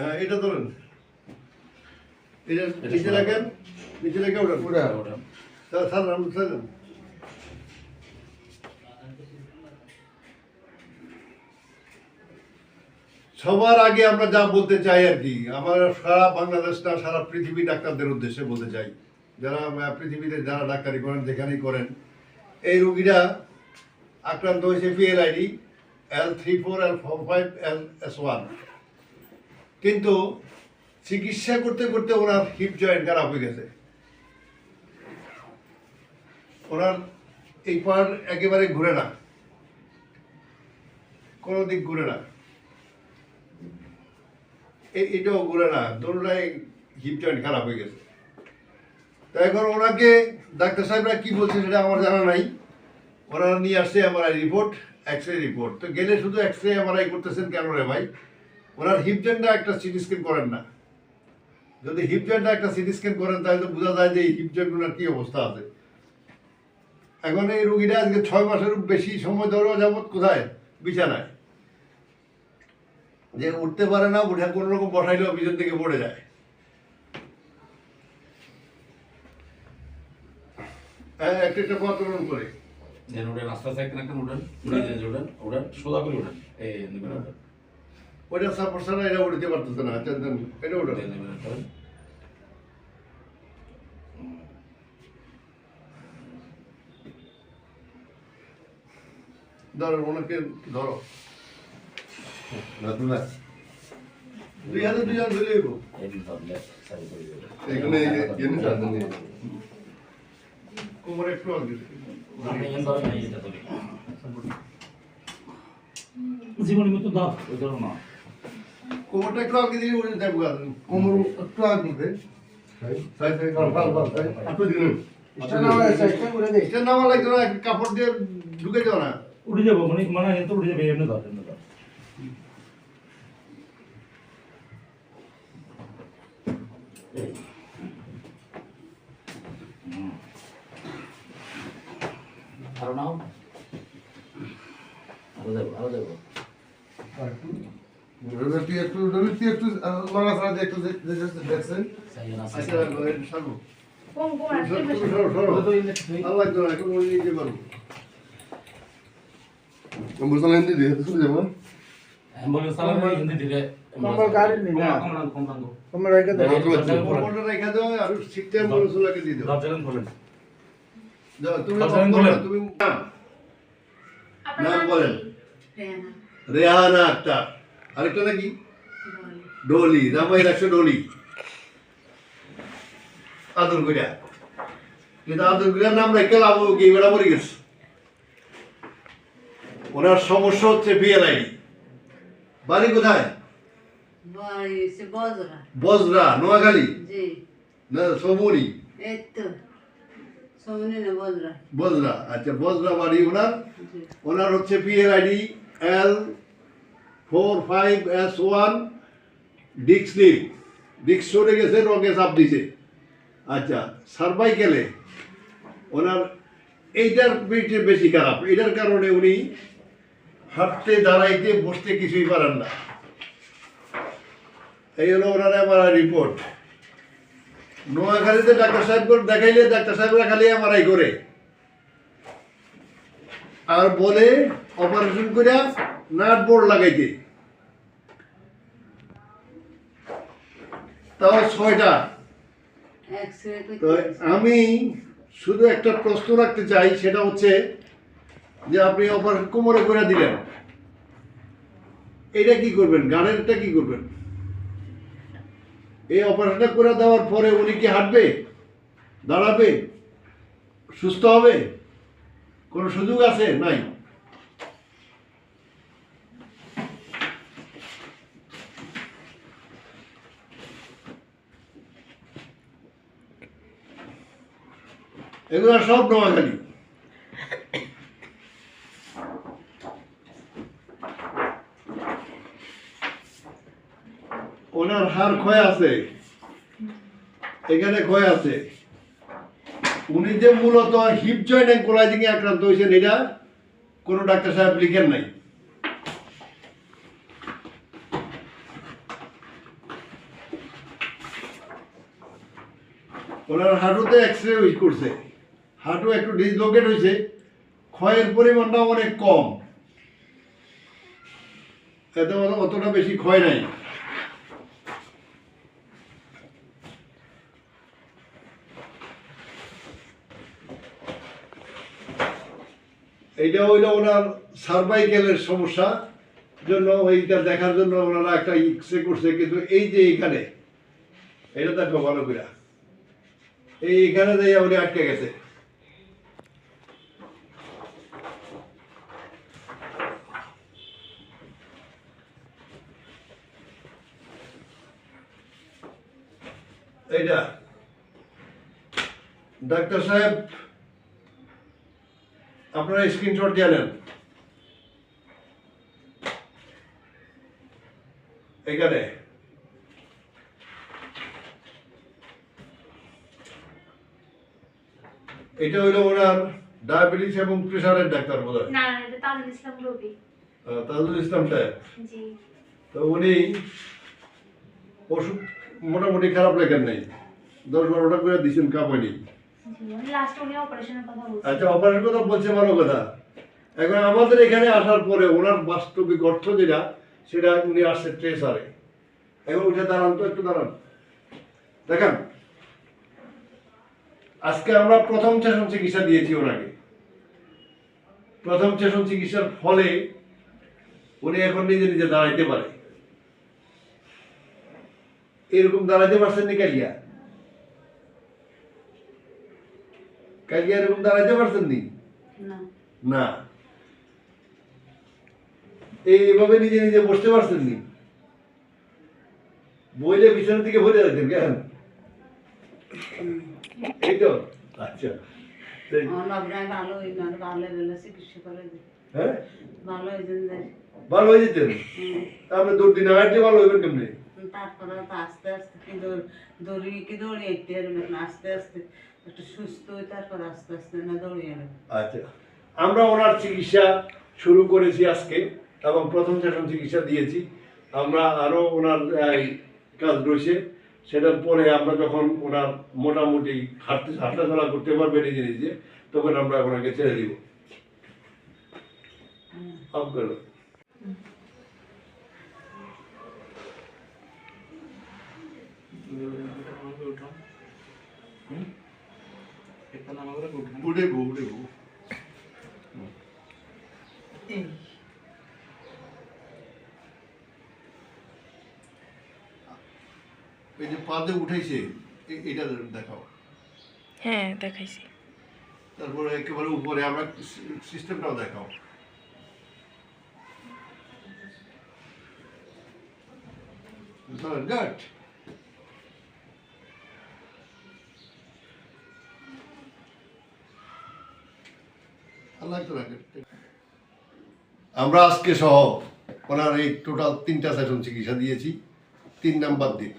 হ্যাঁ এটা ধরেন। এটা নিচে রাখেন নিচে রেখে ওঠেন। পুরা স্যার স্যার সবার আগে আমরা যা বলতে চাই আর কি আমার সারা বাংলাদেশটা সারা পৃথিবী ডাক্তারদের উদ্দেশ্যে বলতে চাই। যারা পৃথিবীতে যারা ডাক্তারি করেন যেখানেই করেন এই রুগীরা আক্রান্ত হয়েছে PLID L three four L four five L S one কিন্তু চিকিৎসা করতে করতে ওনার হিপ জয়েন্ট খারাপ হয়ে গেছে। ওনার এই পার একেবারে ঘুরে না। কোনো দিক ঘুরে না। এটাও ঘুরে না। দোনোটাই হিপ জয়েন্ট খারাপ হয়ে গেছে। তো এখন ওনাকে ডাক্তার সাহেবরা কি বলছে সেটা আমার জানা নাই। ওনারা নিয়ে আসছে MRI report x-ray report তো গেলে শুধু এক্স রে এমআরআই করতেছেন কেন রে ভাই? ওনার হিপ জয়েন্টটা একটা সিটি স্ক্যান করেন না। যদি হিপ একটা সিটি স্ক্যান করেন তাহলে তো বোঝা যায় যে এই হিপ জয়েন্ট ওনার কি অবস্থা আছে। এখন এই রুগীটা আজকে ছয় মাসের বেশি সময় ধরেও যাবত কোথায়? বিছানায়। যে উঠতে পারে না উঠে কোনো রকম বসাইলেও পিছন থেকে পড়ে যায়। হ্যাঁ একটা একটা কতরকম করে। আস্তে আস্তে একটা একটা উঠেন উঠেন উঠেন সোজা করে উঠেন এই ওইটা সাপোর্ট ছাড়া এটা উঠতে পারতেছে না আচ্ছা দেন, এটা উঠো ধরো ওনাকে ধরো দুই হাতে দুই হাত ধরে এখানে এমনি চার্জ নেই কোমরে একটু জীবনের মতো দাও ওই ধরো না কোমরটা একটু আগে দিয়ে উঠে দেবো কোমর একটু আগে একটু দিন এটা নামা না কাপড় দিয়ে ঢুকে যাও না। উঠে যাব মানে মানে এত উঠে যাবে এমনি দাও এমনি দাও আরও নাও। আরও দেবো আরও দেবো। তুই একটু রবি তুই একটু লড়াচড়া দিয়ে একটু দেখছেন? রেহানা আক্তার। আরেকটা নাকি। ডলি রামাই রাখছো ডলি। আদর কইরা। কিন্তু আদর কইরা নাম রেখে লাভ কি? এবার মরে গেছে। ওনার সমস্যা হচ্ছে বাড়ি কোথায়? বাড়ি সে বজরা। বজরা নোয়াখালী? না সমুনি বজরা। বজরা আচ্ছা বজরা বাড়ি ওনার? ওনার হচ্ছে পিএলআইডি এল ফোর ফাইভ এস ওয়ান ডিক্স স্লিপ ডিক্স সরে গেছে, রঙে চাপ দিছে। আচ্ছা সার্ভাইকেলে ওনার এইটার বেশি খারাপ। এটার কারণে উনি হাঁটতে, দাঁড়াইতে, বসতে কিছুই পারেন না। এই হলো ওনার এমআরআই রিপোর্ট নোয়াখালীতে ডাক্তার সাহেব দেখাইলে ডাক্তার সাহেবরা খালি এমআরআই করে। আর বলে অপারেশন করে নাট বোর্ড লাগাইতে। তাও ছয়টা। তো আমি শুধু একটা প্রশ্ন রাখতে চাই, সেটা হচ্ছে যে আপনি অপারেশন কোমরে করে দিলেন। এটা কি করবেন? গানেরটা কি করবেন? এই অপারেশনটা করে দেওয়ার পরে উনি কি হাঁটবে? দাঁড়াবে? সুস্থ হবে? কোনো সুযোগ আছে? নাই। এগুলো সব নোয়াখালী ওনার হার ক্ষয় আছে। এখানে ক্ষয় আছে। উনি যে মূলত হিপ জয়েন্ট অ্যাঙ্কোলাইজিং আক্রান্ত হয়েছেন, এটা কোনো ডাক্তার সাহেব লিখেন নাই। ওনার হাঁটুতে এক্স রে করছে। হাঁটু একটু ডিসলোকেট হয়েছে, ক্ষয়ের পরিমাণটা অনেক কম। এতে অত- অতটা বেশি ক্ষয় নাই। এইটা হইল ওনার সার্ভাইকেলের সমস্যা, জন্য ওইটা দেখার জন্য ওনারা একটা ইক্সে করছে, কিন্তু এই যে এখানে, এটা দেখো ভালো করে এই এখানে যাই উনি আটকে গেছে। এইটা। ডাক্তার সাহেব আপনারা স্ক্রিনশট জানেন এখানে এটা হইল ওনার ডায়াবেটিস এবং প্রেশারের ডাক্তার বোধ হয় না না এটা তাজুল ইসলাম রবি। তাজুল ইসলাম সাহেব। জি। তো উনি ওষুধ মোটামুটি খারাপ লেখেন নাই। দশ বারোটা করে দিচ্ছেন কাপড়ি কথা বলছেন আচ্ছা অপারেশন কথা বলছে ভালো কথা। এখন আমাদের এখানে আসার পরে ওনার বাস্তবিক অর্থ যেটা সেটা উনি আসছে ট্রেসারে এখন উঠে দাঁড়ান তো একটু দাঁড়ান। দেখেন আজকে আমরা প্রথম সেশন চিকিৎসা দিয়েছি ওনাকে প্রথম সেশন চিকিৎসার ফলে উনি এখন নিজে নিজে দাঁড়াইতে পারে। এরকম দাঁড়াইতে পারছেন নি কালিয়া? কালিয়া এরকম দাঁড়াইতে পারছেন নি? না। এইভাবে নিজে নিজে বসতে পারছেন নি? বইলে বিছানার দিকে ভরে রাখতেন কেন এই তো? আচ্ছা। ভালো হ্যাঁ ভালো হয়ে? ভালো যেতেন? আপনি দৌড় দিন হাঁটতে ভালো হইবেন কেমনি? তারপরে তো আস্তে আস্তে কি দৌড় কি দৌড়ি একটু এরকম আস্তে আস্তে একটু সুস্থ হই তারপর আস্তে আস্তে না দৌড়িয়ে আচ্ছা আমরা ওনার চিকিৎসা শুরু করেছি আজকে এবং প্রথম সেশন চিকিৎসা দিয়েছি। আমরা আরও ওনার এই, কাজ রয়েছে সেটার পরে আমরা যখন ওনার মোটামুটি হাঁটতে হাঁটাচলা করতে পারবে নিজে নিজে তখন আমরা ওনাকে ছেড়ে দিব। অফ উঠে গো উঠে গো এই যে পা দিয়ে এটা দেখাও। হ্যাঁ দেখাইছি। তারপরে একেবারে উপরে আমরা সিস্টেমটাও দেখাও। গুড আমরা আজকে সহ ওনার এই টোটাল তিনটা সেশন চিকিৎসা দিয়েছি তিন নাম্বার দিন।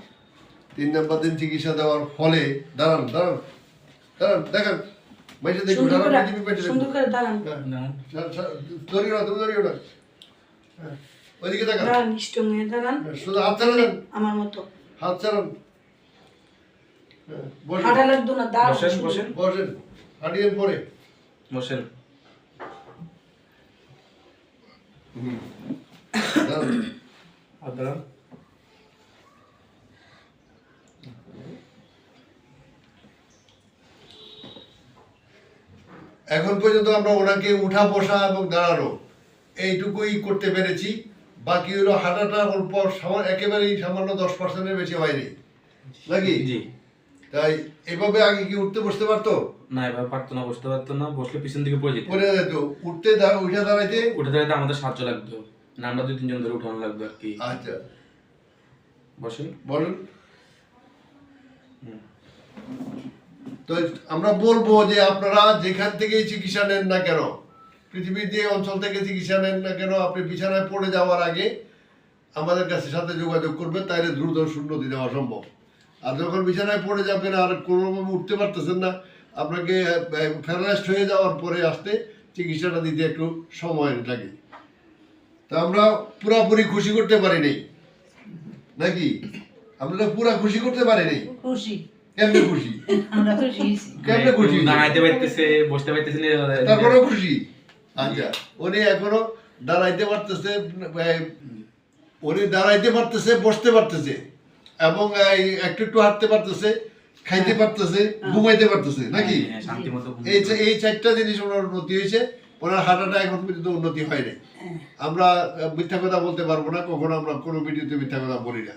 তিন নাম্বার দিন চিকিৎসা দেওয়ার ফলে দাঁড়ান দাঁড়ান দাঁড়ান দেখান। বাইরে দেখুন দাঁড়ান পৃথিবী পেটে দাঁড়ান। ধরিও না তুমি ধরিও না। ওইদিকে দেখান। দাঁড়ান স্ট্রং দাঁড়ান। শুধু হাত চালান আমার মতো। হাত চালান বসেন। হাঁটা লাগতো না দাঁড়ান বসেন বসেন। বসেন। হাঁটিয়ে পরে। বসেন। হাত এখন পর্যন্ত আমরা ওনাকে উঠা বসা এবং দাঁড়ানো এইটুকুই করতে পেরেছি। বাকি হলো হাঁটাটা অল্প একেবারেই সামান্য দশ পার্সেন্টের বেশি হয়নি। নাকি? জি। তাই এভাবে আগে কি উঠতে বসতে পারতো? না এবার পারতো না বসতে পারতো না বসলে পিছন দিকে পড়ে যেত। পরে যেত। উঠতে উঠে দাঁড়াইতে উঠে দাঁড়াতে আমাদের সাহায্য লাগতো। না আমরা দুই তিনজন ধরে উঠানো লাগতো আর কি। আচ্ছা। বসেন। বলুন। তো আমরা বলব যে আপনারা যেখান থেকেই চিকিৎসা নেন না কেন পৃথিবীর যে অঞ্চল থেকে চিকিৎসা নেন না কেন আপনি বিছানায় পড়ে যাওয়ার আগে আমাদের কাছে সাথে যোগাযোগ করবেন তাহলে দ্রুত উন্নতি দেওয়া সম্ভব। আর যখন বিছানায় পড়ে যাবেন আর কোনোভাবে উঠতে পারতেছেন না আপনাকে ফেরালাইজড হয়ে যাওয়ার পরে আসতে চিকিৎসাটা দিতে একটু সময় লাগে। তা আমরা পুরাপুরি খুশি করতে পারি নাই নাকি? আমরা পুরা খুশি করতে পারি নাই খুশি। কেমনে খুশি? আমরা খুশি কেমনে খুশি? দাঁড়াইতে পারতেছে বসতে পারতেছে তারপরে খুশি? আচ্ছা উনি এখনও দাঁড়াইতে পারতেছে উনি দাঁড়াইতে পারতেছে বসতে পারতেছে এবং একটু একটু হাঁটতে পারতেছে খাইতে পারতেছে ঘুমাইতে পারতেছে নাকি? হ্যাঁ, শান্তি মতো ঘুম এই এই চারটা জিনিস ওনার উন্নতি হয়েছে ওনার হাঁটাটা এখন পর্যন্ত উন্নতি হয় নাই। আমরা মিথ্যা কথা বলতে পারব না কখনো আমরা কোনো ভিডিওতে মিথ্যা কথা বলি না।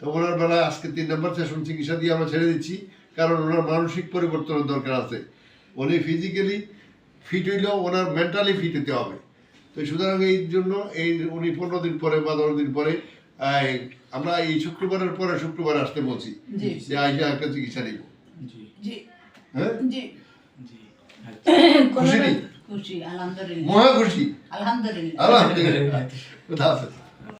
তো ওনার বেলা আজকে তিন নম্বর সেশন চিকিৎসা দিয়ে আমরা ছেড়ে দিচ্ছি কারণ ওনার মানসিক পরিবর্তনের দরকার আছে। উনি ফিজিক্যালি ফিট হইলেও ওনার মেন্টালি ফিট হতে হবে। তো সুতরাং এই জন্য এই উনি পনেরো দিন পরে বা দশ দিন পরে আহ, আমরা এই শুক্রবারের পরে শুক্রবার আসতে বলছি যে আইসা একটা চিকিৎসা নিব। জি। জি। হ্যাঁ? জি। জি। খুশি নেই খুশি আলহামদুলিল্লাহ। মহা খুশি। আলহামদুলিল্লাহ। আলহামদুলিল্লাহ। খুদা হাফেজ।